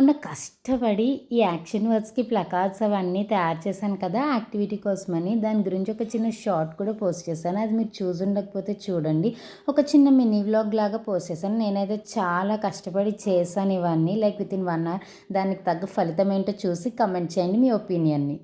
మొన్న కష్టపడి ఈ యాక్షన్ వర్డ్స్కి ప్లకార్డ్స్ అవన్నీ తయారు చేశాను కదా యాక్టివిటీ కోసమని. దాని గురించి ఒక చిన్న షార్ట్ కూడా పోస్ట్ చేశాను. అది మీరు చూసి ఉండకపోతే చూడండి. ఒక చిన్న మినీ వ్లాగ్ లాగా పోస్ట్ చేశాను. నేనైతే చాలా కష్టపడి చేశాను ఇవన్నీ. Like with in one hour దానికి తగ్గ ఫలితం ఏంటో చూసి కమెంట్ చేయండి మీ ఒపీనియన్ని.